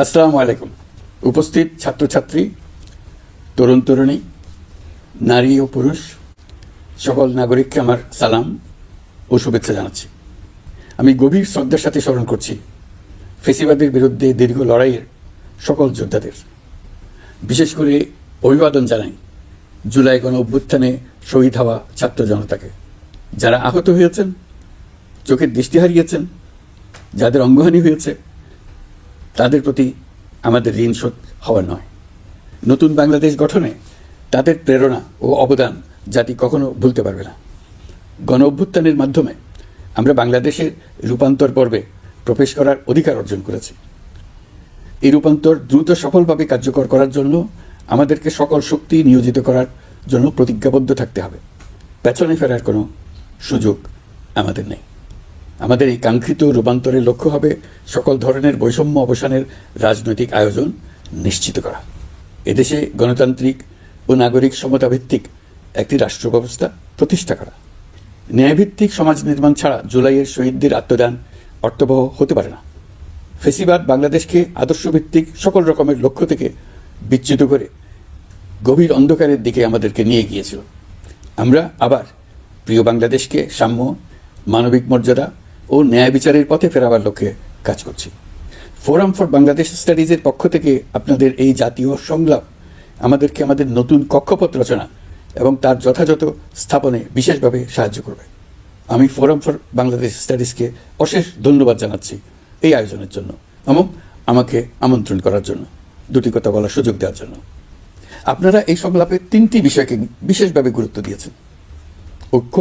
আসসালামু আলাইকুম। উপস্থিত ছাত্রছাত্রী, তরুণ তরুণী, নারী ও পুরুষ, সকল নাগরিককে আমার সালাম ও শুভেচ্ছা জানাচ্ছি। আমি গভীর শ্রদ্ধার সাথে স্মরণ করছি ফেসিবাদের বিরুদ্ধে দীর্ঘ লড়াইয়ের সকল যোদ্ধাদের। বিশেষ করে অভিবাদন জানাই জুলাই গণ অভ্যুত্থানে শহীদ হওয়া ছাত্র জনতাকে, যারা আহত হয়েছেন, চোখের দৃষ্টি হারিয়েছেন, যাদের অঙ্গহানি হয়েছে তাদের প্রতি আমাদের ঋণ শোধ হওয়া নয়। নতুন বাংলাদেশ গঠনে তাদের প্রেরণা ও অবদান জাতি কখনো ভুলতে পারবে না। গণ অভ্যুত্থানের মাধ্যমে আমরা বাংলাদেশের রূপান্তর পর্বে প্রবেশ করার অধিকার অর্জন করেছি। এই রূপান্তর দ্রুত সফলভাবে কার্যকর করার জন্য আমাদেরকে সকল শক্তি নিয়োজিত করার জন্য প্রতিজ্ঞাবদ্ধ থাকতে হবে। পেছনে ফেরার কোনো সুযোগ আমাদের নেই। আমাদের এই কাঙ্ক্ষিত রূপান্তরের লক্ষ্য হবে সকল ধরনের বৈষম্য অবসানের রাজনৈতিক আয়োজন নিশ্চিত করা। এদেশে গণতান্ত্রিক ও নাগরিক সমতাভিত্তিক একটি রাষ্ট্র ব্যবস্থা প্রতিষ্ঠা করা। ন্যায়ভিত্তিক সমাজ নির্মাণ ছাড়া জুলাইয়ের শহীদদের আত্মদান অর্থবহ হতে পারে না। ফেসিবাদ বাংলাদেশকে আদর্শভিত্তিক সকল রকমের লক্ষ্য থেকে বিচ্যুত করে গভীর অন্ধকারের দিকে আমাদেরকে নিয়ে গিয়েছিল। আমরা আবার প্রিয় বাংলাদেশকে সাম্য, মানবিক মর্যাদা ও ন্যায় বিচারের পথে ফেরাবার লক্ষ্যে কাজ করছি। ফোরাম ফর বাংলাদেশ স্টাডিজের পক্ষ থেকে আপনাদের এই জাতীয় সংলাপ আমাদেরকে আমাদের নতুন কক্ষপথ রচনা এবং তার যথাযথ স্থাপনে বিশেষভাবে সাহায্য করবে। আমি ফোরাম ফর বাংলাদেশ স্টাডিজকে অশেষ ধন্যবাদ জানাচ্ছি এই আয়োজনের জন্য এবং আমাকে আমন্ত্রণ করার জন্য, দুটি কথা বলার সুযোগ দেওয়ার জন্য। আপনারা এই সংলাপে তিনটি বিষয়কে বিশেষভাবে গুরুত্ব দিয়েছেন। ঐক্য,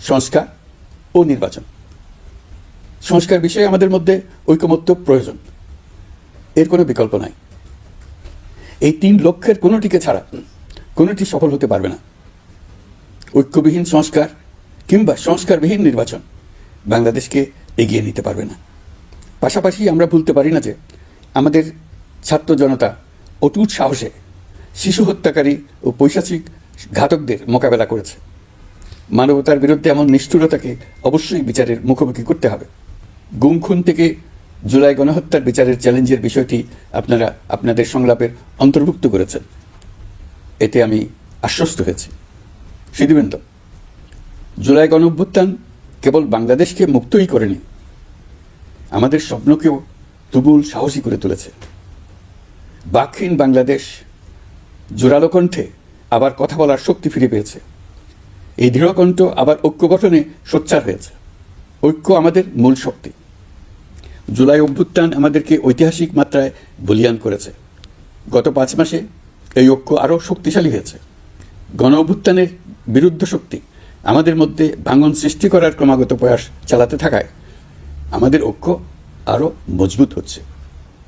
সংস্কার ও নির্বাচন। সংস্কার বিষয়ে আমাদের মধ্যে ঐকমত্য প্রয়োজন। এর কোনো বিকল্প নাই। এই তিন লক্ষ্যের কোনোটিকে ছাড়া কোনোটি সফল হতে পারবে না। ঐক্যবিহীন সংস্কার কিংবা সংস্কারবিহীন নির্বাচন বাংলাদেশকে এগিয়ে নিতে পারবে না। পাশাপাশি আমরা ভুলতে পারি না যে আমাদের ছাত্র জনতা অটুট সাহসে শিশু হত্যাকারী ও পৈশাচিক ঘাতকদের মোকাবেলা করেছে। মানবতার বিরুদ্ধে এমন নিষ্ঠুরতাকে অবশ্যই বিচারের মুখোমুখি করতে হবে। গুম খুন থেকে জুলাই গণহত্যার বিচারের চ্যালেঞ্জের বিষয়টি আপনারা, আপনাদের সংলাপের অন্তর্ভুক্ত করেছেন। এতে আমি আশ্বস্ত হয়েছি। সিদ্ধিবেন্দ্র জুলাই গণঅভ্যুত্থান কেবল বাংলাদেশকে মুক্তই করেনি, আমাদের স্বপ্নকেও তুমুল সাহসী করে তুলেছে। বাকহীন বাংলাদেশ জোরালো কণ্ঠে আবার কথা বলার শক্তি ফিরে পেয়েছে। এই দৃঢ়কণ্ঠ আবার ঐক্য গঠনে সোচ্চার হয়েছে। ঐক্য আমাদের মূল শক্তি। জুলাই অভ্যুত্থান আমাদেরকে ঐতিহাসিক মাত্রায় বলিয়ান করেছে। গত পাঁচ মাসে এই ঐক্য আরও শক্তিশালী হয়েছে। গণ অভ্যুত্থানের বিরুদ্ধ শক্তি আমাদের মধ্যে ভাঙন সৃষ্টি করার ক্রমাগত প্রয়াস চালাতে থাকায় আমাদের ঐক্য আরও মজবুত হচ্ছে।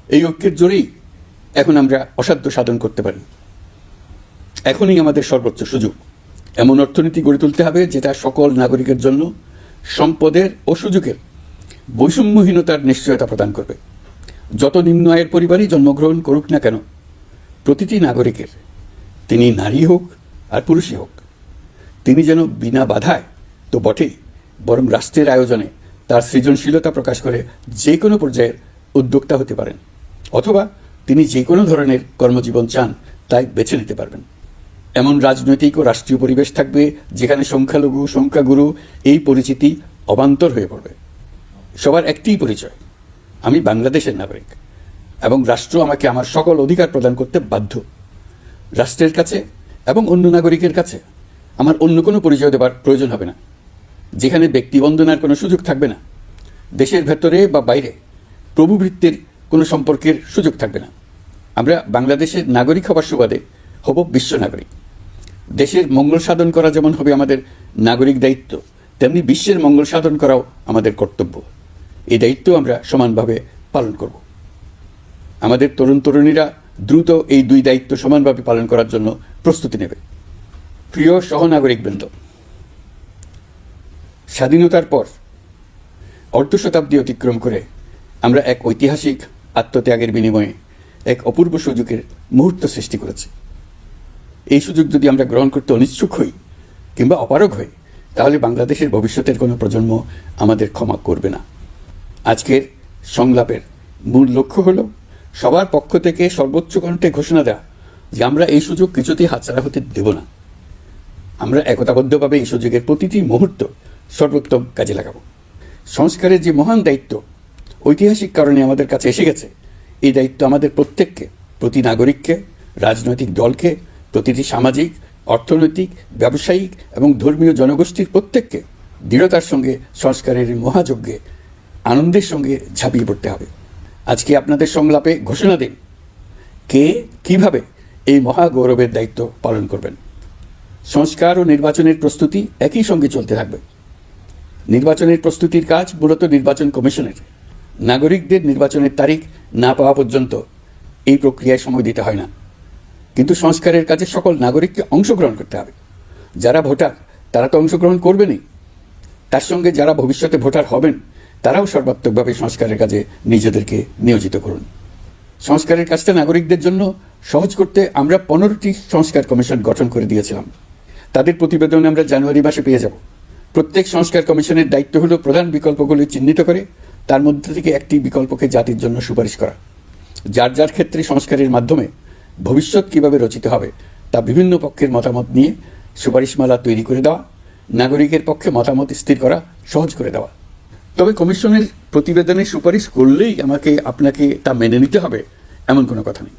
এই ঐক্যের জোরেই এখন আমরা অসাধ্য সাধন করতে পারি। এখনই আমাদের সর্বোচ্চ সুযোগ। এমন অর্থনীতি গড়ে তুলতে হবে যেটা সকল নাগরিকের জন্য সম্পদের ও সুযোগের বৈষম্যহীনতার নিশ্চয়তা প্রদান করবে। যত নিম্ন আয়ের পরিবারই জন্মগ্রহণ করুক না কেন, প্রতিটি নাগরিকের, তিনি নারী হোক আর পুরুষই হোক, তিনি যেন বিনা বাধায় তো বটেই বরং রাষ্ট্রের আয়োজনে তার সৃজনশীলতা প্রকাশ করে যে কোনো পর্যায়ের উদ্যোক্তা হতে পারেন অথবা তিনি যে কোনো ধরনের কর্মজীবন চান তাই বেছে নিতে পারবেন। এমন রাজনৈতিক ও রাষ্ট্রীয় পরিবেশ থাকবে যেখানে সংখ্যালঘু, সংখ্যাগুরু এই পরিচিতি অবান্তর হয়ে পড়বে। সবার একটিই পরিচয়। আমি বাংলাদেশের নাগরিক এবং রাষ্ট্র আমাকে আমার সকল অধিকার প্রদান করতে বাধ্য। রাষ্ট্রের কাছে এবং অন্য নাগরিকের কাছে আমার অন্য কোনো পরিচয় দেবার প্রয়োজন হবে না। যেখানে ব্যক্তিবন্দনার কোনো সুযোগ থাকবে না। দেশের ভেতরে বা বাইরে প্রভুভৃত্তির কোনো সম্পর্কের সুযোগ থাকবে না। আমরা বাংলাদেশের নাগরিক হবার সুবাদে হব বিশ্ব নাগরিক। দেশের মঙ্গল সাধন করা যেমন হবে আমাদের নাগরিক দায়িত্ব, তেমনি বিশ্বের মঙ্গল সাধন করাও আমাদের কর্তব্য। এই দায়িত্ব আমরা সমানভাবে পালন করব। আমাদের তরুণ তরুণীরা দ্রুত এই দুই দায়িত্ব সমানভাবে পালন করার জন্য প্রস্তুতি নেবে। প্রিয় সহনাগরিকবৃন্দ, স্বাধীনতার পর অর্ধ শতাব্দী অতিক্রম করে আমরা এক ঐতিহাসিক আত্মত্যাগের বিনিময়ে এক অপূর্ব সুযোগের মুহূর্ত সৃষ্টি করেছি। এই সুযোগ যদি আমরা গ্রহণ করতে অনিচ্ছুক হই কিংবা অপারগ হই, তাহলে বাংলাদেশের ভবিষ্যতের কোনো প্রজন্ম আমাদের ক্ষমা করবে না। আজকের সংলাপের মূল লক্ষ্য হল, সবার পক্ষ থেকে সর্বোচ্চ কণ্ঠে ঘোষণা দেওয়া যে আমরা এই সুযোগ কিছুতেই হাতছাড়া হতে দেব না। আমরা একতাবদ্ধভাবে এই সুযোগের প্রতিটি মুহূর্ত সর্বোত্তম কাজে লাগাবো। সংস্কারের যে মহান দায়িত্ব, ঐতিহাসিক কারণে আমাদের কাছে এসে গেছে। এই দায়িত্ব আমাদের প্রত্যেককে, প্রতি নাগরিককে, রাজনৈতিক দলকে, প্রতিটি সামাজিক, অর্থনৈতিক, ব্যবসায়িক এবং ধর্মীয় জনগোষ্ঠীর প্রত্যেককে দৃঢ়তার সঙ্গে সংস্কারের মহাযজ্ঞে আনন্দের সঙ্গে ঝাঁপিয়ে পড়তে হবে। আজকে আপনাদের সংলাপে ঘোষণা দিন, কে কীভাবে এই মহা গৌরবের দায়িত্ব পালন করবেন। সংস্কার ও নির্বাচনের প্রস্তুতি একই সঙ্গে চলতে থাকবে। নির্বাচনের প্রস্তুতির কাজ মূলত নির্বাচন কমিশনের। নাগরিকদের নির্বাচনের তারিখ না পাওয়া পর্যন্ত এই প্রক্রিয়ায় সময় দিতে হয় না। কিন্তু সংস্কারের কাজে সকল নাগরিককে অংশগ্রহণ করতে হবে। যারা ভোটার, তারা তো অংশগ্রহণ করবেনই। তার সঙ্গে যারা ভবিষ্যতে ভোটার হবেন তারাও সর্বাত্মকভাবে সংস্কারের কাজে নিজেদেরকে নিয়োজিত করুন। সংস্কারের কাজটা নাগরিকদের জন্য সহজ করতে আমরা পনেরোটি সংস্কার কমিশন গঠন করে দিয়েছিলাম। তাদের প্রতিবেদন আমরা জানুয়ারি মাসে পেয়ে যাব। প্রত্যেক সংস্কার কমিশনের দায়িত্ব হলো প্রধান বিকল্পগুলি চিহ্নিত করে, তার মধ্যে থেকে একটি বিকল্পকে জাতির জন্য সুপারিশ করা। যার যার ক্ষেত্রে সংস্কারের মাধ্যমে ভবিষ্যৎ কীভাবে রচিত হবে, তা বিভিন্ন পক্ষের মতামত নিয়ে সুপারিশমালা তৈরি করে দেওয়া, নাগরিকের পক্ষে মতামত স্থির করা, সহজ করে দেওয়া। তবে কমিশনের প্রতিবেদনের সুপারিশ করলেই আমাকে, আপনাকে তা মেনে নিতে হবে, এমন কোনো কথা নেই।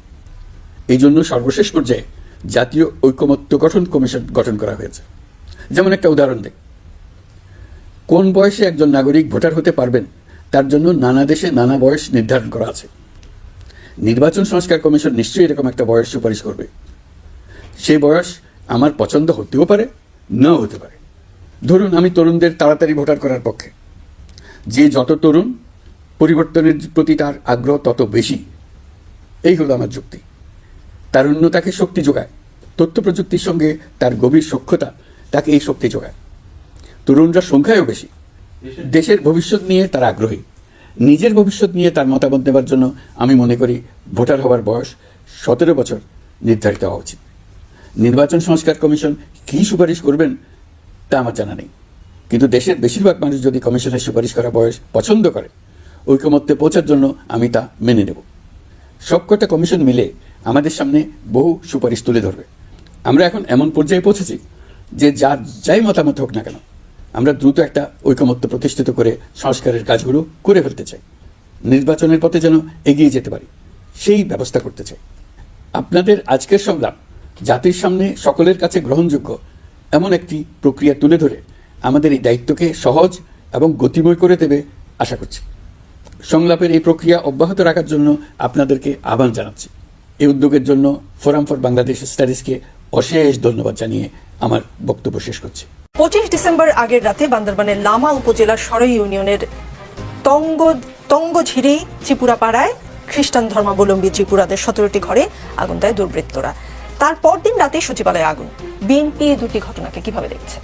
এই জন্য সর্বশেষ পর্যায়ে জাতীয় ঐকমত্য গঠন কমিশন গঠন করা হয়েছে। যেমন একটা উদাহরণ দেখ কোন বয়সে একজন নাগরিক ভোটার হতে পারবেন, তার জন্য নানা দেশে নানা বয়স নির্ধারণ করা আছে। নির্বাচন সংস্কার কমিশন নিশ্চয়ই এরকম একটা বয়স সুপারিশ করবে। সেই বয়স আমার পছন্দ হতেও পারে, নাও হতে পারে। ধরুন আমি তরুণদের তাড়াতাড়ি ভোটার করার পক্ষে। যে যত তরুণ পরিবর্তনের প্রতি তার আগ্রহ তত বেশি। এই হলো আমার যুক্তি। তারুণ্য তাকে শক্তি যোগায়। তথ্য প্রযুক্তির সঙ্গে তার গভীর সক্ষতা তাকে এই শক্তি যোগায়। তরুণরা সংখ্যায়ও বেশি। দেশের ভবিষ্যৎ নিয়ে তার আগ্রহী। নিজের ভবিষ্যৎ নিয়ে তার মতামত নেবার জন্য আমি মনে করি ভোটার হওয়ার বয়স সতেরো বছর নির্ধারিত হওয়া উচিত। নির্বাচন সংস্কার কমিশন কী সুপারিশ করবেন তা আমার জানা নেই। কিন্তু দেশের বেশিরভাগ মানুষ যদি কমিশনের সুপারিশ করা বয়স পছন্দ করে, ঐকমত্যে পৌঁছার জন্য আমি তা মেনে নেব। সবকটা কমিশন মিলে আমাদের সামনে বহু সুপারিশ তুলে ধরবে। আমরা এখন এমন পর্যায়ে পৌঁছেছি যে যার যাই মতামত হোক না কেন, আমরা দ্রুত একটা ঐকমত্য প্রতিষ্ঠিত করে সংস্কারের কাজগুলো করে ফেলতে চাই। নির্বাচনের পথে যেন এগিয়ে যেতে পারি, সেই ব্যবস্থা করতে চাই। আপনাদের আজকের সংলাপ জাতির সামনে সকলের কাছে গ্রহণযোগ্য এমন একটি প্রক্রিয়া তুলে ধরে আমাদের এই দায়িত্বকে সহজ এবং গতিময় করে দেবে আশা করছি। সংলাপের এই প্রক্রিয়া অব্যাহত রাখার জন্য আপনাদেরকে আহ্বান জানাচ্ছি। এই উদ্যোগের জন্য ফোরাম ফর বাংলাদেশ স্টাডিজকে অশেষ ধন্যবাদ জানিয়ে আমার বক্তব্য শেষ করছি। পঁচিশ ডিসেম্বর আগের রাতে বান্দরবানের লামা উপজেলার সরাই ইউনিয়নের তঙ্গ, তঙ্গঝিরি ত্রিপুরা পাড়ায় খ্রিস্টান ধর্মাবলম্বী ত্রিপুরাদের সতেরোটি ঘরে আগুন দেয় দুর্বৃত্তরা। তার পরদিন রাতে সচিবালয়ে আগুন। বিএনপি দুটি ঘটনাকে কীভাবে দেখছে?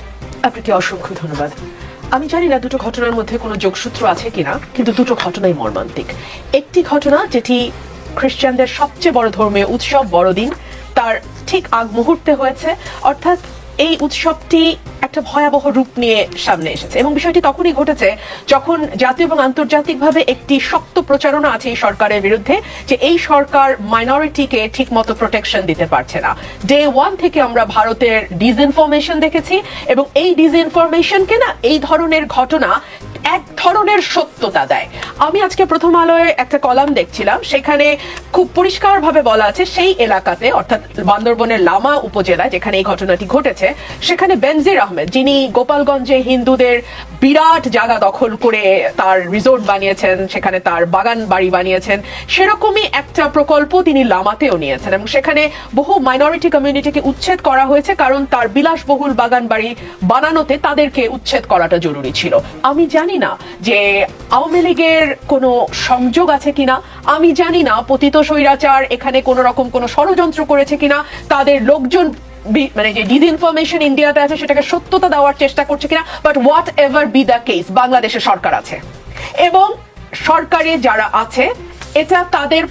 আপনাকে অসংখ্য ধন্যবাদ। আমি জানি না দুটো ঘটনার মধ্যে কোনো যোগসূত্র আছে কিনা, কিন্তু দুটো ঘটনাই মর্মান্তিক। একটি ঘটনা যেটি খ্রিস্টানদের সবচেয়ে বড় ধর্মীয় উৎসব বড়দিন, তার ঠিক আগ মুহূর্তে হয়েছে, অর্থাৎ এই উৎসবটি একটা ভয়াবহ রূপ নিয়ে সামনে এসেছে এবং বিষয়টি তখনই ঘটেছে যখন জাতীয় এবং আন্তর্জাতিকভাবে একটি শক্ত প্রচারণা আছে এই সরকারের বিরুদ্ধে যে এই সরকার মাইনরিটিকে ঠিক মতো প্রোটেকশন দিতে পারছে না। ডে ওয়ান থেকে আমরা ভারতের ডিসইনফরমেশন দেখেছি এবং এই ডিসইনফরমেশনকে না এই ধরনের ঘটনা এক ধরনের সত্যতা দেয়। আমি আজকে প্রথম আলোয় একটা কলাম দেখছিলাম, সেখানে খুব পরিষ্কার ভাবে বলা আছে সেই এলাকাতে, অর্থাৎ বান্দরবনের লামা উপজেলায় যেখানে এই ঘটনাটি ঘটেছে, সেখানে বেনজির আহমেদ, যিনি গোপালগঞ্জে হিন্দুদের বিরাট জায়গা দখল করে তার রিসোর্ট বানিয়েছেন, সেখানে তার বাগান বাড়ি বানিয়েছেন। সেরকমই একটা প্রকল্প তিনি লামাতেও নিয়েছেন এবং সেখানে বহু মাইনরিটি কমিউনিটিকে উচ্ছেদ করা হয়েছে কারণ তার বিলাসবহুল বাগান বাড়ি বানানোতে তাদেরকে উচ্ছেদ করাটা জরুরি ছিল। আমি জানি না যে আওয়ামী লীগের কোনো সংযোগ আছে কিনা। আমি জানি না, পতিত স্বৈরাচার এখানে কোনো রকম কোনো ষড়যন্ত্র করেছে কিনা। তাদের লোকজন মানে যে ডিসইনফরমেশন ইন্ডিয়াতে আছে, সেটাকে সত্যতা দেওয়ার চেষ্টা করছে কিনা? But whatever be the case বাংলাদেশে সরকার আছে। এবং সরকারে যারা আছে, এটা তাদের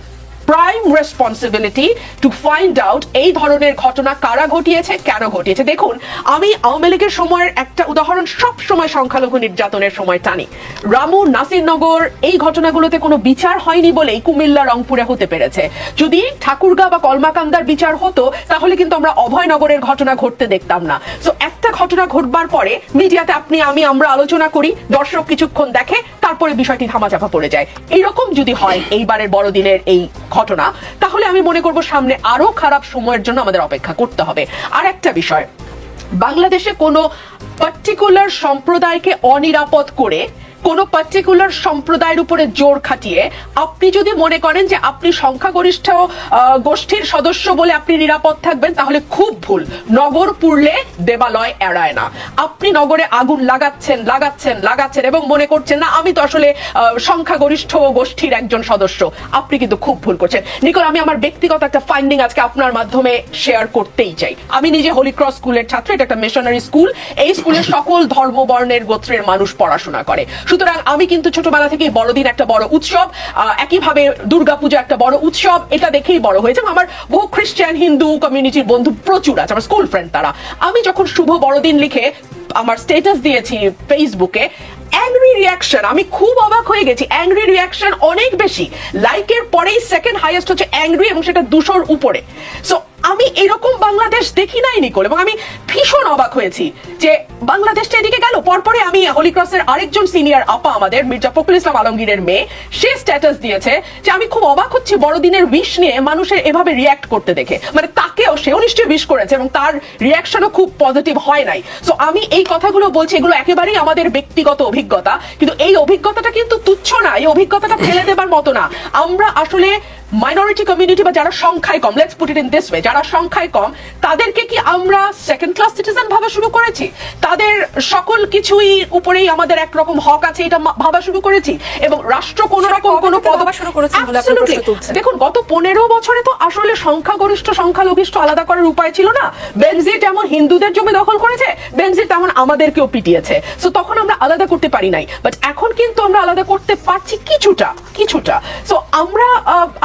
prime responsibility to find out এই ধরনের ঘটনা কারা ঘটিয়েছে, কেন ঘটিয়েছে। দেখুন, আমি আওয়ামী লীগের সময়ের একটা উদাহরণ সব সময় সংখ্যালঘু নির্যাতনের সময় টানি। রামু নাসিরনগর, এই ঘটনাগুলোতে কোনো বিচার হয়নি বলেই কুমিল্লা, রংপুরে হতে পেরেছে। যদি ঠাকুরগা বা কলমাকান্দার বিচার হতো, তাহলে কিন্তু আমরা অভয়নগরের ঘটনা ঘটতে দেখতাম না। তো একটা ঘটনা ঘটবার পরে মিডিয়াতে আপনি, আমি, আমরা আলোচনা করি, দর্শক কিছুক্ষণ দেখে, তারপরে বিষয়টি ধামাচাপা পড়ে যায়। এইরকম যদি হয়, এইবারের বড়দিনের এই ঘটনা, তাহলে আমি মনে করব সামনে আরও খারাপ সময়ের জন্য আমাদের অপেক্ষা করতে হবে। আর একটা বিষয়, বাংলাদেশে কোনো পার্টিকুলার সম্প্রদায়কে অনিরাপদ করে কোনো পার্টিকুলার সম্প্রদায়ের উপরে জোর খাটিয়ে আপনি যদি মনে করেন যে আপনি সংখ্যাগরিষ্ঠ গোষ্ঠীর সদস্য বলে আপনি নিরাপদ থাকবেন, তাহলে খুব ভুল। নগর পুড়লে দেবালয় এড়ায় না। আপনি নগরে আগুন লাগাচ্ছেন লাগাচ্ছেন লাগাচ্ছেন এবং মনে করছেন, না, আমি তো আসলে সংখ্যাগরিষ্ঠ গোষ্ঠীর একজন সদস্য। আপনি কিন্তু খুব ভুল করছেন। নিকল, আমি আমার ব্যক্তিগত একটা ফাইন্ডিং আজকে আপনার মাধ্যমে শেয়ার করতেই চাই। আমি নিজে হোলি ক্রস স্কুলের ছাত্র, এটা একটা মিশনারি স্কুল এই স্কুলে সকল ধর্ম বর্ণের গোত্রের মানুষ পড়াশোনা করে। সুতরাং আমি কিন্তু ছোটবেলা থেকে বড়দিন একটা বড় উৎসব একইভাবে দুর্গাপূজা একটা বড় উৎসব, এটা দেখেই বড় হয়েছে। আমার বহু খ্রিস্টান, হিন্দু কমিউনিটির বন্ধু প্রচুর আছে, আমার স্কুল ফ্রেন্ড তারা। আমি যখন শুভ বড়দিন লিখে আমার স্টেটাস দিয়েছি ফেসবুকে অ্যাংরি রিয়াকশন আমি খুব অবাক হয়ে গেছি। অ্যাংরি রিয়াকশন অনেক বেশি। লাইকের পরেই সেকেন্ড হাইয়েস্ট হচ্ছে অ্যাংরি এবং সেটা দুশোর উপরে। সো আমি এরকম বাংলাদেশ দেখি নাই, নিকল, এবং আমি ভীষণ অবাক হয়েছি যে বাংলাদেশটা এদিকে গেল। পরপরে আমি হোলি ক্রসের আরেকজন সিনিয়র আপা আমাদের, মির্জা ফখরুল ইসলাম আলমগীরের মেয়ে, সে স্ট্যাটাস দিয়েছে যে আমি খুব অবাক হচ্ছি বড়দিনের উইশ নিয়ে মানুষের এভাবে রিয়াক্ট করতে দেখে। মানে তাকেও সেও নিশ্চয়ই উইশ করেছে এবং তার রিয়াকশনও খুব পজিটিভ হয় নাই। সো আমি এই কথাগুলো বলছি, এগুলো একেবারেই আমাদের ব্যক্তিগত অভিজ্ঞতা, কিন্তু এই অভিজ্ঞতাটা কিন্তু তুচ্ছ না, এই অভিজ্ঞতাটা ফেলে দেবার মতো না। আমরা আসলে মাইনরিটি কমিউনিটি বা যারা সংখ্যায় কম let's put it in this way যারা সংখ্যায় কম তাদেরকে কি আমরা সেকেন্ড ক্লাস সিটিজেন ভাবা শুরু করেছি? তাদের সকল কিছুই উপরেই আমাদের একরকম হক আছে এটা ভাবা শুরু করেছি। এবং রাষ্ট্র কোন রকম কোনো থেকে পদ ভাবা শুরু. প্রশ্ন দেখুন গত পনেরো বছরে তো আসলে সংখ্যাগরিষ্ঠ সংখ্যালঘিষ্ঠ আলাদা করার উপায় ছিল না। বেনজির যেমন হিন্দুদের জমি দখল করেছে বেনজির তেমন আমাদেরকেও পিটিয়েছে। সো তখন আমরা আলাদা করতে পারি নাই। বাট এখন কিন্তু আমরা আলাদা করতে পারছি কিছুটা কিছুটা। সো আমরা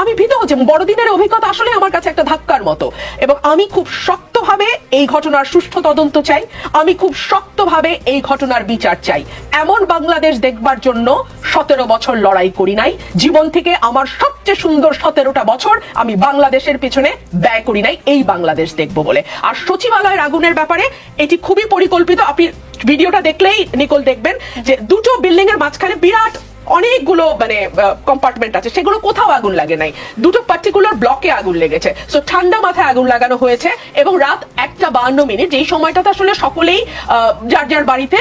আমি ভীত হচ্ছি বড়দিনের অভিজ্ঞতা আসলে আমার কাছে একটা ধাক্কার মতো। এবং আমি খুব শক্তভাবে এই ঘটনার সুষ্ঠু তদন্ত চাই। আমি খুব শক্তভাবে এই ঘটনার বিচার চাই। এমন বাংলাদেশ দেখবার জন্য সতেরো বছর লড়াই করি নাই। জীবন থেকে আমার সবচেয়ে সুন্দর সতেরোটা বছর আমি বাংলাদেশের পিছনে ব্যয় করি নাই, এই বাংলাদেশ দেখব বলে। আর সচিবালয়ের আগুনের ব্যাপারে এটি খুবই পরিকল্পিত। আপনি ভিডিওটা দেখলেই নিকল দেখবেন যে দুটো বিল্ডিং এর মাঝখানে বিরাট অনেকগুলো মানে কম্পার্টমেন্ট আছে, সেগুলো কোথাও আগুন লাগে নাই। দুটো পার্টিকুলার ব্লকে আগুন লেগেছে। সো ঠান্ডা মাথায় আগুন লাগানো হয়েছে এবং রাত একটা বাহান্ন মিনিট, যেই সময়টাতে আসলে সকলেই যার যার বাড়িতে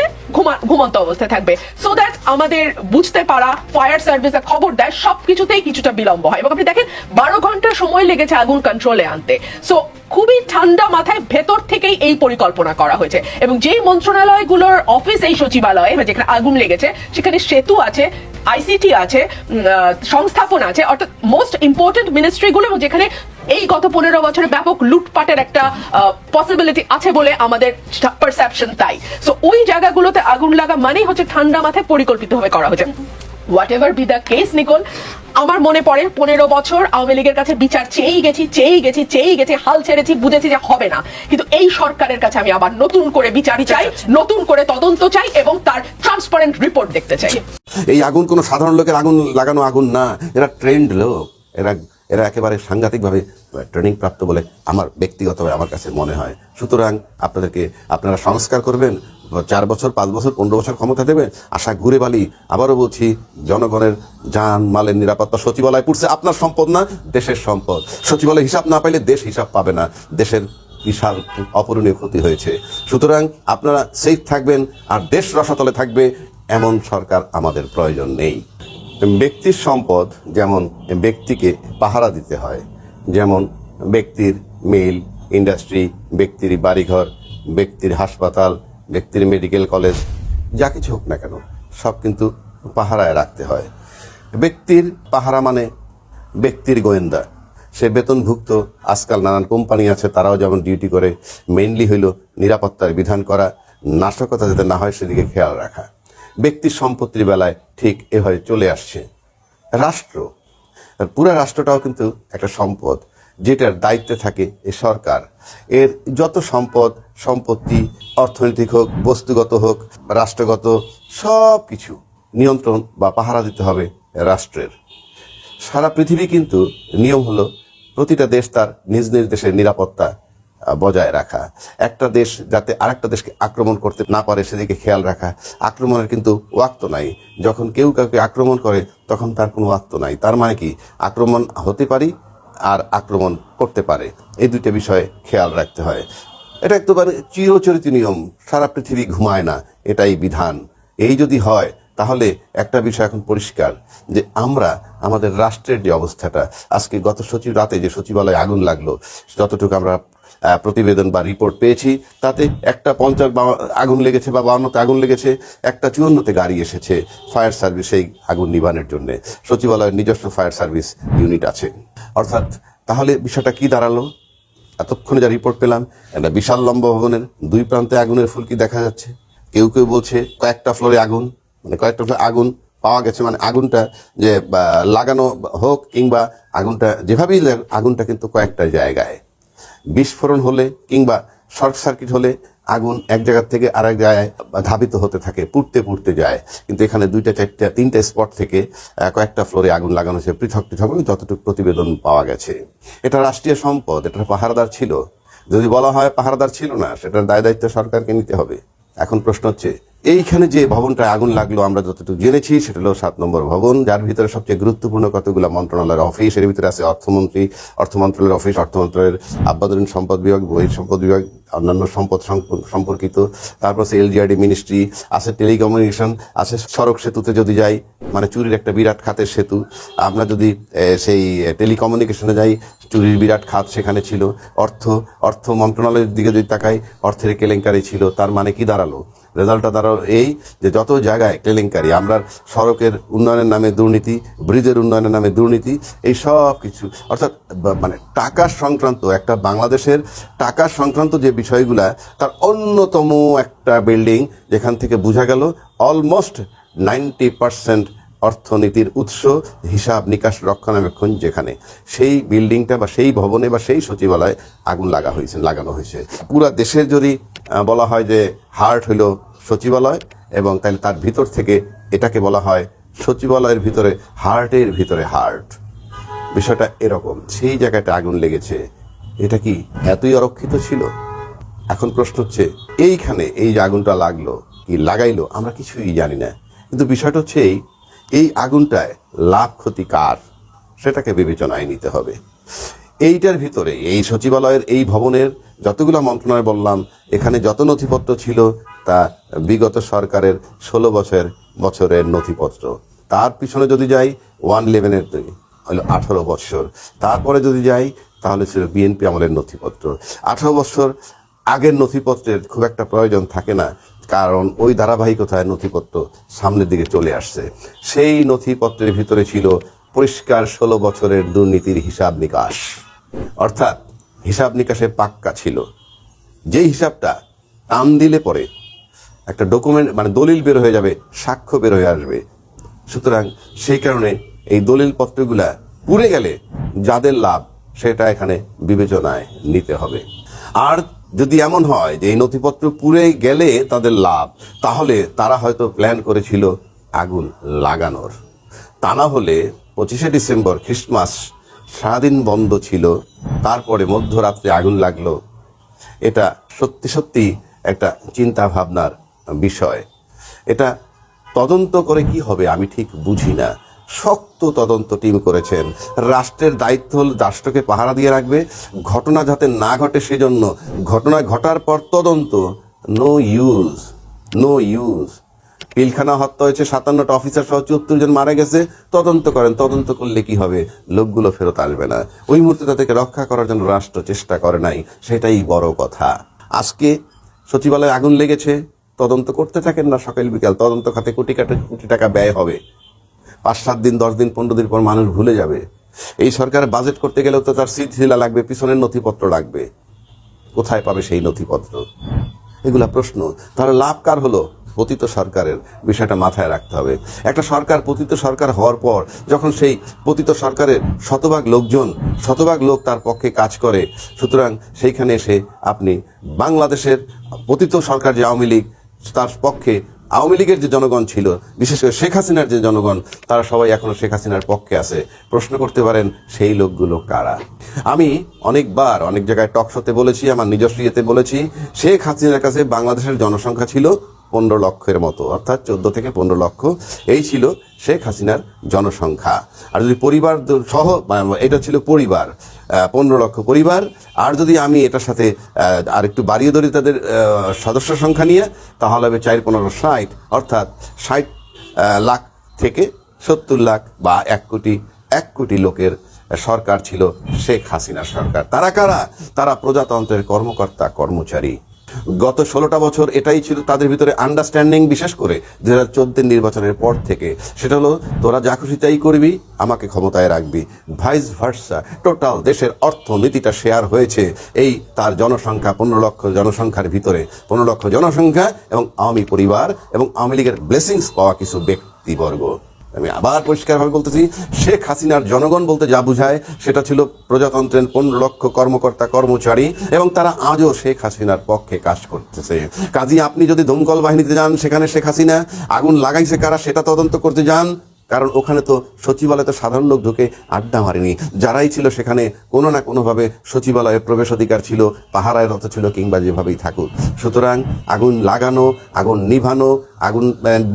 ঘুমন্ত অবস্থায় থাকবে। সো দ্যাট আমাদের বুঝতে পারা ফায়ার সার্ভিসে খবর দেয়, সবকিছুতেই কিছুটা বিলম্ব হয়। এবং আপনি দেখেন, বারো ঘণ্টা সময় লেগেছে আগুন কন্ট্রোলে আনতে। সো খুবই ঠান্ডা মাথায় ভেতর থেকেই এই পরিকল্পনা করা হয়েছে। এবং যেই মন্ত্রণালয়গুলোর অফিস এই সচিবালয়ে যেখানে আগুন লেগেছে, সেখানে সেতু আছে আইসিটি আছে সংস্থাপন আছে, অর্থাৎ মোস্ট ইম্পর্টেন্ট মিনিস্ট্রিগুলো যেখানে এই গত পনেরো বছরে ব্যাপক লুটপাটের একটা পসিবিলিটি আছে বলে আমাদের পারসেপশন তাই। সো ওই জায়গাগুলোতে আগুন লাগা মানেই হচ্ছে ঠান্ডা মাথায় পরিকল্পিতভাবে করা হয়েছে। Whatever be the case নিকল আমার মনে পড়ে পনেরো বছর আওয়ামী লীগের কাছে বিচার চেয়েই গেছি চেয়েই গেছি চেয়েই গেছি হাল ছেড়েছি বুঝেছি যে হবে না। কিন্তু এই সরকারের কাছে আমি আবার নতুন করে বিচার চাই নতুন করে তদন্ত চাই এবং তার ট্রান্সপারেন্ট রিপোর্ট দেখতে চাই। এই আগুন কোনো সাধারণ লোকের আগুন লাগানো আগুন না এরা ট্রেন্ড লোক এরা এরা একেবারে সাংঘাতিকভাবে ট্রেনিং প্রাপ্ত বলে আমার ব্যক্তিগতভাবে আমার কাছে মনে হয়। সুতরাং আপনাদেরকে আপনারা সংস্কার করবেন, চার বছর, পাঁচ বছর, পনেরো বছর ক্ষমতা দেবেন, আশা ঘুরে বালি। আবারও বলছি, জনগণের যান, মালের নিরাপত্তা সচিবালয় পড়ছে, আপনার সম্পদ না, দেশের সম্পদ। সচিবালয় হিসাব না পাইলে দেশ হিসাব পাবে না, দেশের বিশাল অপূরণীয় ক্ষতি হয়েছে। সুতরাং আপনারা সেফ থাকবেন, আর দেশ রসাতলে থাকবে, এমন সরকার আমাদের প্রয়োজন নেই। ব্যক্তির সম্পদ যেমন ব্যক্তিকে পাহারা দিতে হয়, যেমন ব্যক্তির মিল ইন্ডাস্ট্রি ব্যক্তির বাড়িঘর, ব্যক্তির হাসপাতাল, ব্যক্তির মেডিকেল কলেজ যা কিছু হোক না কেন, সব কিন্তু পাহারায় রাখতে হয়। ব্যক্তির পাহারা মানে ব্যক্তির গোয়েন্দা। সে বেতনভুক্ত, আজকাল নানান কোম্পানি আছে, তারাও যেমন ডিউটি করে মেইনলি হইল নিরাপত্তার বিধান করা, নাশকতা যাতে না হয় সেদিকে খেয়াল রাখা। ব্যক্তির সম্পত্তির বেলায় ঠিক এভাবে চলে আসছে। রাষ্ট্র, পুরো রাষ্ট্রটাও কিন্তু একটা সম্পদ, যেটার দায়িত্বে থাকে এ সরকার। এর যত সম্পদ, সম্পত্তি, অর্থনৈতিক হোক, বস্তুগত হোক, রাষ্ট্রগত সব কিছু নিয়ন্ত্রণ বা পাহারা দিতে হবে রাষ্ট্রের। সারা পৃথিবী কিন্তু নিয়ম হলো, প্রতিটা দেশ তার নিজ নিজ দেশের নিরাপত্তা বজায় রাখা। একটা দেশ যাতে আরেকটা দেশকে আক্রমণ করতে না পারে, সেদিকে খেয়াল রাখা। আক্রমণের কিন্তু ওয়াক্ত নাই। যখন কেউ কাউকে আক্রমণ করে, তখন তার কোনো ওয়াক্ত নাই। তার মানে কি? আক্রমণ হতে পারি আর আক্রমণ করতে পারে। এই দুইটা বিষয়ে খেয়াল রাখতে হয়। এটা একেবারে চিরচরিত নিয়ম। সারা পৃথিবী ঘুমায় না। এটাই বিধান। এই যদি হয়, তাহলে একটা বিষয় এখন পরিষ্কার, যে আমরা, আমাদের রাষ্ট্রের যে অবস্থাটা, আজকে গত সচিব, রাতে যে সচিবালয়ে আগুন লাগল, যতটুকু আমরা প্রতিবেদন বা রিপোর্ট পেয়েছি। তাতে একটা পঞ্চাশ আগুন লেগেছে বা বাউন্নতে আগুন লেগেছে, একটা চুয়ান্নতে গাড়ি এসেছে ফায়ার সার্ভিস সেই আগুন নিবানের জন্য। সচিবালয়ের নিজস্ব ফায়ার সার্ভিস ইউনিট আছে। অর্থাৎ, তাহলে বিষয়টা কি দাঁড়াল? এতক্ষণে যা রিপোর্ট পেলাম, একটা বিশাল লম্বা ভবনের দুই প্রান্তে আগুনের ফুলকি দেখা যাচ্ছে। কেউ কেউ বলছে কয়েকটা ফ্লোরে আগুন মানে কয়েকটা ফ্লোরে আগুন পাওয়া গেছে। মানে আগুনটা যে লাগানো হোক কিংবা আগুনটা, যেভাবেই আগুনটা কিন্তু কয়েকটা জায়গায় বিস্ফোরণ হলে কিংবা শর্ট সার্কিট হলে আগুন এক জায়গা থেকে আরেক জায়গায় ধাবিত হতে থাকে, পুড়তে পুড়তে যায়। কিন্তু এখানে দুইটা, চারটা, তিনটা স্পট থেকে কয়েকটা ফ্লোরে আগুন লাগানো হয়েছে। পৃথক পৃথক যতটুকু প্রতিবেদন পাওয়া গেছে। এটা রাষ্ট্রীয় সম্পদ, এটা পাহারাদার ছিল। যদি বলা হয় পাহারাদার ছিল না, সেটার দায় দায়িত্ব সরকারকে নিতে হবে। এখন প্রশ্ন হচ্ছে এইখানে যে ভবনটা আগুন লাগল, আমরা যতটুকু জেনেছি, সেটা হলো সাত নম্বর ভবন, যার ভিতরে সবচেয়ে গুরুত্বপূর্ণ কতগুলো মন্ত্রণালয়ের অফিস এর ভিতরে আছে অর্থমন্ত্রী অর্থ মন্ত্রণালয়ের অফিস অর্থ মন্ত্রণালয়ের আভ্যন্তরীণ সম্পদ বিভাগ, বহির সম্পদ বিভাগ, অন্যান্য সম্পদ সম্পর্কিত, তারপর আছে এলজিআরডি মিনিস্ট্রি আছে টেলিকমিউনিকেশন আছে সড়ক সেতুতে যদি যাই মানে চুরির একটা বিরাট খাতের সেতু, আমরা যদি সেই টেলিকমিউনিকেশনে যাই, চুরির বিরাট খাত সেখানে ছিল, অর্থ অর্থ মন্ত্রণালয়ের দিকে যদি তাকাই, অর্থের কেলেঙ্কারি ছিল, তার মানে কি দাঁড়াল? রেজাল্টটা দাঁড়াল এই যে যত জায়গায় কেলেঙ্কারি আমরা সড়কের উন্নয়নের নামে দুর্নীতি, ব্রিজের উন্নয়নের নামে দুর্নীতি, এই সব কিছু। অর্থাৎ মানে টাকা সংক্রান্ত একটা বাংলাদেশের টাকা সংক্রান্ত যে বিষয়গুলা, তার অন্যতম একটা বিল্ডিং যেখান থেকে বোঝা গেল অলমোস্ট নাইনটি পার্সেন্ট অর্থনীতির উৎস হিসাব নিকাশ রক্ষণাবেক্ষণ যেখানে। সেই বিল্ডিংটা বা সেই ভবনে বা সেই সচিবালয়ে আগুন লাগা হয়েছে, লাগানো হয়েছে। পুরা দেশের যদি বলা হয় যে হার্ট হলো সচিবালয় এবং তাহলে তার ভিতর থেকে এটাকে বলা হয় সচিবালয়ের ভিতরে হার্টের ভিতরে হার্ট। বিষয়টা এরকম। সেই জায়গাটা আগুন লেগেছে। এটা কি এতই অরক্ষিত ছিল? এখন প্রশ্ন হচ্ছে, এইখানে এই যে আগুনটা লাগল, কি লাগাইলো? আমরা কিছুই জানি না। কিন্তু বিষয়টা হচ্ছে এই এই আগুনটায় লাভ ক্ষতি কার? সেটাকে বিবেচনায় নিতে হবে। এইটার ভিতরে, এই সচিবালয়ের এই ভবনের যতগুলো মন্ত্রণালয় বললাম, এখানে যত নথিপত্র ছিল তা বিগত সরকারের ষোলো বছর, বছরের নথিপত্র। তার পিছনে যদি যাই, ওয়ান ইলেভেনের হলো আঠারো বছর। তারপরে যদি যাই, তাহলে ছিল বিএনপি আমলের নথিপত্র। আঠারো বছর আগের নথিপত্রের খুব একটা প্রয়োজন থাকে না, কারণ ওই ধারাবাহিকতায় নথিপত্র সামনের দিকে চলে আসছে। সেই নথিপত্রের ভিতরে ছিল পরিষ্কার ষোলো বছরের দুর্নীতির হিসাব নিকাশ। অর্থাৎ হিসাব নিকাশে পাক্কা ছিল। যে হিসাবটা টান দিলে পরে একটা ডকুমেন্ট মানে দলিল বের হয়ে যাবে, সাক্ষ্য বের হয়ে আসবে। সুতরাং সেই কারণে এই দলিল পত্রগুলা পুড়ে গেলে যাদের লাভ, সেটা এখানে বিবেচনায় নিতে হবে। আর যদি এমন হয় যে এই নথিপত্র পুড়ে গেলে তাদের লাভ, তাহলে তারা হয়তো প্ল্যান করেছিল আগুন লাগানোর। তা না হলে পঁচিশে ডিসেম্বর খ্রিস্টমাস সারাদিন বন্ধ ছিল, তারপরে মধ্যরাত্রে আগুন লাগল। এটা সত্যি সত্যি একটা চিন্তা ভাবনার বিষয়। এটা তদন্ত করে কি হবে আমি ঠিক বুঝি না। শক্ত তদন্ত টিম করেছেন। রাষ্ট্রের দায়িত্ব হল রাষ্ট্রকে পাহারা দিয়ে রাখবে। ঘটনা যাতে না ঘটে সেজন্য ঘটনা ঘটার পর তদন্ত। No use no use Pilkhana হত্যা হয়েছে সাতান্নটা অফিসার সহ চুয়াত্তর জন মারা গেছে। তদন্ত করেন। তদন্ত করলে কি হবে? লোকগুলো ফেরত আসবে না। ওই মুহূর্তে তাদেরকে রক্ষা করার জন্য রাষ্ট্র চেষ্টা করে নাই। সেটাই বড় কথা। আজকে সচিবালয়ে আগুন লেগেছে। তদন্ত করতে থাকেন না সকাল বিকাল। তদন্ত খাতে কোটি কাটা কোটি টাকা ব্যয় হবে। পাঁচ, সাত দিন, দশ দিন, পনেরো দিন পর মানুষ ভুলে যাবে। এই সরকারের বাজেট করতে গেলেও তো তার সিলসিলা লাগবে, পিছনের নথিপত্র লাগবে। কোথায় পাবে সেই নথিপত্র? এগুলা প্রশ্ন। তাহলে লাভ কার হলো? পতিত সরকারের বিষয়টা মাথায় রাখতে হবে। একটা সরকার পতিত সরকার হওয়ার পর যখন সেই পতিত সরকারের শতভাগ লোকজন, শতভাগ লোক তার পক্ষে কাজ করে, সুতরাং সেইখানে এসে আপনি বাংলাদেশের পতিত সরকার যে আওয়ামী লীগ তার পক্ষে আওয়ামী লীগের যে জনগণ ছিল, বিশেষ করে শেখ হাসিনার যে জনগণ, তারা সবাই এখনও শেখ হাসিনার পক্ষে আছে। প্রশ্ন করতে পারেন, সেই লোকগুলো কারা? আমি অনেকবার অনেক জায়গায় টক শোতে বলেছি, আমার নিজস্ব ইয়েতে বলেছি, শেখ হাসিনার কাছে বাংলাদেশের জনসংখ্যা ছিল পনেরো লক্ষের মতো, অর্থাৎ চোদ্দ থেকে পনেরো লক্ষ। এই ছিল শেখ হাসিনার জনসংখ্যা। আর যদি পরিবার সহ এটা ছিল পরিবার পনেরো লক্ষ পরিবার। আর যদি আমি এটার সাথে আর একটু বাড়িয়ে ধরি তাদের সদস্য সংখ্যা নিয়ে, তাহলে হবে চার, পনেরো, ষাট। অর্থাৎ ষাট লাখ থেকে সত্তর লাখ বা এক কোটি এক কোটি লোকের সরকার ছিল শেখ হাসিনার সরকার। তারা কারা? তারা প্রজাতন্ত্রের কর্মকর্তা, কর্মচারী। গত ষোলোটা বছর এটাই ছিল তাদের ভিতরে আন্ডারস্ট্যান্ডিং বিশেষ করে দু হাজার নির্বাচনের পর থেকে। সেটা হলো, তোরা যা খুশি তাই করবি, আমাকে ক্ষমতায় রাখবি। ভাইস ভার্সা টোটাল দেশের অর্থনীতিটা শেয়ার হয়েছে এই তার জনসংখ্যা পনেরো লক্ষ জনসংখ্যার ভিতরে। পনেরো লক্ষ জনসংখ্যা এবং আওয়ামী পরিবার এবং আওয়ামী লীগের ব্লেসিংস পাওয়া কিছু ব্যক্তিবর্গ। আমি আবার পরিষ্কারভাবে বলতেছি, শেখ হাসিনার জনগণ বলতে যা বুঝায় সেটা ছিল প্রজাতন্ত্রের পনেরো লক্ষ কর্মকর্তা, কর্মচারী এবং তারা আজও শেখ হাসিনার পক্ষে কাজ করতেছে। কাজী, আপনি যদি দমকল বাহিনীতে যান, সেখানে শেখ হাসিনা আগুন লাগাইছে কারা, সেটা তদন্ত করতে যান। কারণ ওখানে তো সচিবালয়ে তো সাধারণ লোক ঢুকে আড্ডা মারেনি। যারাই ছিল সেখানে কোনো না কোনোভাবে সচিবালয়ে প্রবেশ অধিকার ছিল, পাহারায় রত ছিল কিংবা যেভাবেই থাকুক। সুতরাং আগুন লাগানো, আগুন নিভানো, আগুন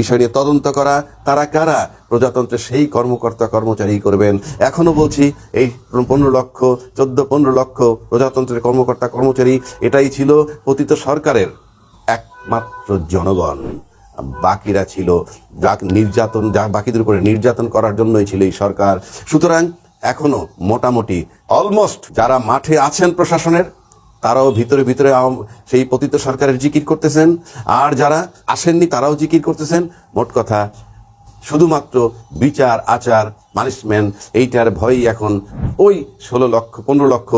বিষয় নিয়ে তদন্ত করা, তারা কারা? প্রজাতন্ত্রের সেই কর্মকর্তা কর্মচারী করবেন। এখনও বলছি, এই পনেরো লক্ষ, চোদ্দ পনেরো লক্ষ প্রজাতন্ত্রের কর্মকর্তা কর্মচারী, এটাই ছিল পতিত সরকারের একমাত্র জনগণ। বাকিরা ছিল যা নির্যাতন যা বাকিদের উপরে নির্যাতন করার জন্যই ছিল এই সরকার। সুতরাং এখনও মোটামুটি অলমোস্ট যারা মাঠে আছেন প্রশাসনের, তারাও ভিতরে ভিতরে সেই পতিত সরকারের জিকির করতেছেন। আর যারা আসেননি তারাও জিকির করতেছেন। মোট কথা শুধুমাত্র বিচার, আচার পানিশমেন্ট এইটার ভয়ই এখন ওই ষোলো লক্ষ, পনেরো লক্ষ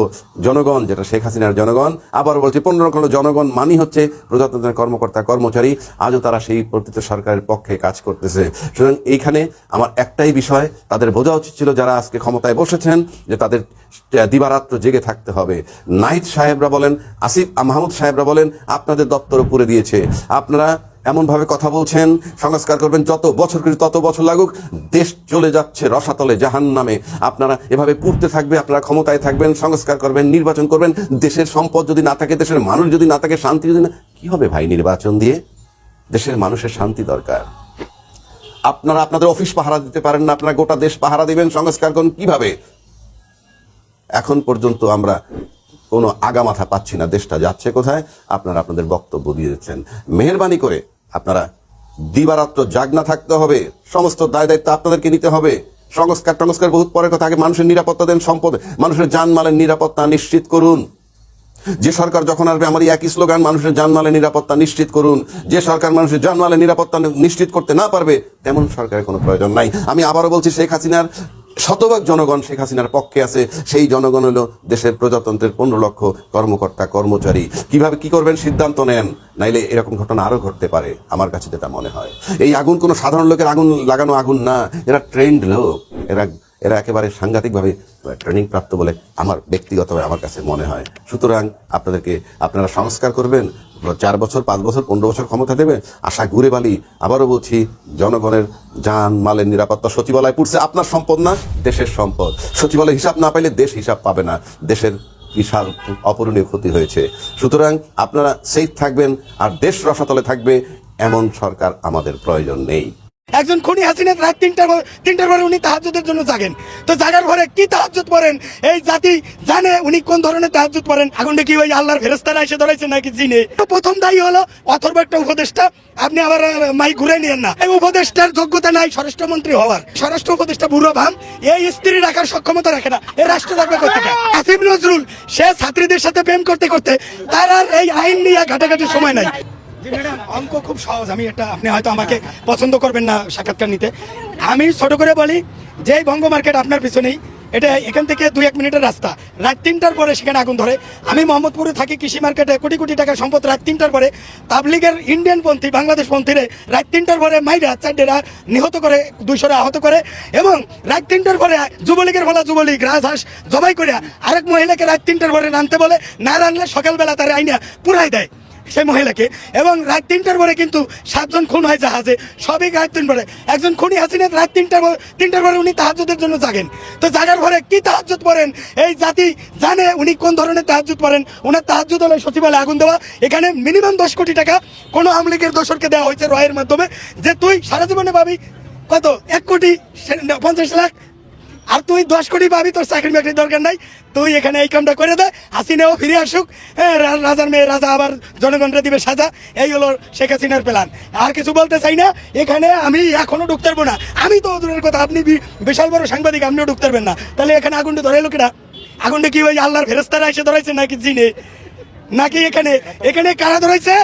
জনগণ, যেটা শেখ হাসিনার জনগণ। আবার বলছে, পনেরো লক্ষ জনগণ মানি হচ্ছে প্রজাতন্ত্রের কর্মকর্তা, কর্মচারী। আজও তারা সেই প্রকৃত সরকারের পক্ষে কাজ করতেছে। সুতরাং এইখানে আমার একটাই বিষয়, তাদের বোঝা উচিত ছিল যারা আজকে ক্ষমতায় বসেছেন যে তাদের দিবারাত্র জেগে থাকতে হবে। নাইট সাহেবরা বলেন, আসিফ মাহমুদ সাহেবরা বলেন, আপনাদের দপ্তর উপরে দিয়েছে। আপনারা এমন ভাবে কথা বলছেন, সংস্কার করবেন, যত বছর করে তত বছর লাগুক, দেশ চলে যাচ্ছে রসাতলে জাহান নামে আপনারা এভাবে পুড়তে থাকবে, আপনারা ক্ষমতায় থাকবেন, সংস্কার করবেন, নির্বাচন করবেন, দেশের সম্পদ যদি না থাকে, দেশের মানুষ যদি না থাকে, শান্তি যদি না কি হবে ভাই নির্বাচন দিয়ে? দেশের মানুষের শান্তি দরকার। আপনারা আপনাদের অফিস পাহারা দিতে পারেন না, আপনারা গোটা দেশ পাহারা দিবেন, সংস্কার করুন, কীভাবে? এখন পর্যন্ত আমরা কোনো আগামাথা পাচ্ছি না, দেশটা যাচ্ছে কোথায়? আপনারা আপনাদের বক্তব্য দিয়ে দিচ্ছেন মেহরবানি করে আপনারা দিবারাত্র জাগনা থাকতে হবে। সমস্ত দায় দায়িত্ব আপনাদেরকে নিতে হবে। সংস্কার টংস্কার বহুত পরের কথা। আগে মানুষের নিরাপত্তা দেন, সম্পদ, মানুষের জানমালের নিরাপত্তা নিশ্চিত করুন। যে সরকার যখন আসবে আমার একই স্লোগান, মানুষের জানমালের নিরাপত্তা নিশ্চিত করুন। যে সরকার মানুষের জানমালের নিরাপত্তা নিশ্চিত করতে না পারবে, তেমন সরকারের কোনো প্রয়োজন নাই। আমি আবারও বলছি, শেখ হাসিনার শতভাগ জনগণ শেখ হাসিনার পক্ষে আছে। সেই জনগণ হলো দেশের প্রজাতন্ত্রের পনেরো লক্ষ কর্মকর্তা, কর্মচারী। কীভাবে কি করবেন সিদ্ধান্ত নেন? নাইলে এরকম ঘটনা আরও ঘটতে পারে, আমার কাছে যেটা মনে হয়। এই আগুন কোনো সাধারণ লোকের আগুন লাগানো আগুন না, এরা ট্রেন্ড লোক, এরা এরা একেবারে সাংঘাতিকভাবে ট্রেনিং প্রাপ্ত বলে আমার ব্যক্তিগতভাবে আমার কাছে মনে হয়। সুতরাং আপনাদেরকে আপনারা সংস্কার করবেন, চার বছর, পাঁচ বছর, পনেরো বছর ক্ষমতা দেবে আশা ঘুরে বালি। আবারও বলছি, জনগণের যান, মালের নিরাপত্তা সচিবালয় পড়ছে, আপনার সম্পদ না, দেশের সম্পদ। সচিবালয় হিসাব না পাইলে দেশ হিসাব পাবে না, দেশের বিশাল অপূরণীয় ক্ষতি হয়েছে। সুতরাং আপনারা সেফ থাকবেন, আর দেশ রসাতলে থাকবে, এমন সরকার আমাদের প্রয়োজন নেই। একজন খুনি হাসিনা রাত তিনটার পর- তিনটার পরে উনি তাহাজুদের জন্য জাগেন। তো জাগার পরে কি তাহাজুদ পড়েন? এই জাতি জানে উনি কোন ধরনের তাহাজুদ পড়েন। আগুনটা কি ওই আল্লাহর ফেরেস্তারা এসে ধরেছে নাকি জিনে। তো প্রথম দায়ী হলো অথর্ব একটা উপদেষ্টা। আপনি আবার মাই ঘুরে নিয়েন না। এই উপদেষ্টার যোগ্যতা নাই স্বরাষ্ট্রমন্ত্রী হওয়ার। স্বরাষ্ট্র উপদেষ্টা বুড়ো ভাম, এই স্ত্রী রাখার সক্ষমতা রাখে না। এই রাষ্ট্র থাকবে কোথেকে? আসিফ নজরুল, সে ছাত্রীদের সাথে প্রেম করতে করতে তার আর এই আইন নিয়ে ঘাটাঘাটির সময় নাই। অঙ্ক খুব সহজ। আমি এটা, আপনি হয়তো আমাকে পছন্দ করবেন না সাক্ষাৎকার নিতে। আমি ছোট করে বলি যে বঙ্গ মার্কেট আপনার পিছনেই, এটা এখান থেকে দুই এক মিনিটের রাস্তা। রাত তিনটার পরে সেখানে আগুন ধরে। আমি মোহাম্মদপুরে থাকি কৃষি মার্কেটে, কোটি কোটি টাকার সম্পদ রাত তিনটার পরে। তাবলিগের ইন্ডিয়ান পন্থী, বাংলাদেশ পন্থীরে রাত তিনটার পরে মাইরা চারটেরা নিহত করে, দুইশোরা আহত করে এবং রাত তিনটার পরে যুবলীগের বলা যুবলীগ, রাজহাঁস জবাই করে আরেক মহিলাকে রাত তিনটার পরে নামতে বলে, না রানলে সকালবেলা তারা আইনা পুরাই দেয়। সেই মহিলাকে। এবং রাত তিনটার পরে কিন্তু সাতজন খুন হয় জাহাজে। সবই রাত তিন পরে। একজন খুনি হাসিনা রাত তিনটার তিনটার পরে উনি তাহাজুদের জন্য জাগেন। তো জাগার পরে কি তাহাজুদ পড়েন? এই জাতি জানে উনি কোন ধরনের তাহাজুদ পড়েন। ওনার তাহাজুদ হলো সচিবালয়ে আগুন দেওয়া। এখানে মিনিমাম দশ কোটি টাকা কোনো আমলিগের দোষরকে দেওয়া হয়েছে রয়ের মাধ্যমে। যে তুই সারা জীবনে পাবি কত? এক কোটি পঞ্চাশ লাখ আর তুই দশ কোটি পাবি, তোর চাকরি বাকরির দরকার নাই। তুই এখানে এই কামটা করে দে, হাসিনাও ফিরে আসুক। হ্যাঁ রাজার মেয়ে রাজা আবার জনগণরা দিবে সাজা। এই হলো শেখ হাসিনার প্ল্যান আর কিছু বলতে চাই না, এখানে আমি এখনও ঢুকতে পারব না। আমি তো দূরের কথা, আপনি বিশাল বড় সাংবাদিক, আপনিও ঢুকতে পারবেন না। তাহলে এখানে আগুনটা ধরে লোকেরা আগুনটা কি ওই আল্লাহর ফেরস্তারা এসে ধরাইছে নাকি জিনে? নাকি এখানে এখানে কারা ধরাইছে?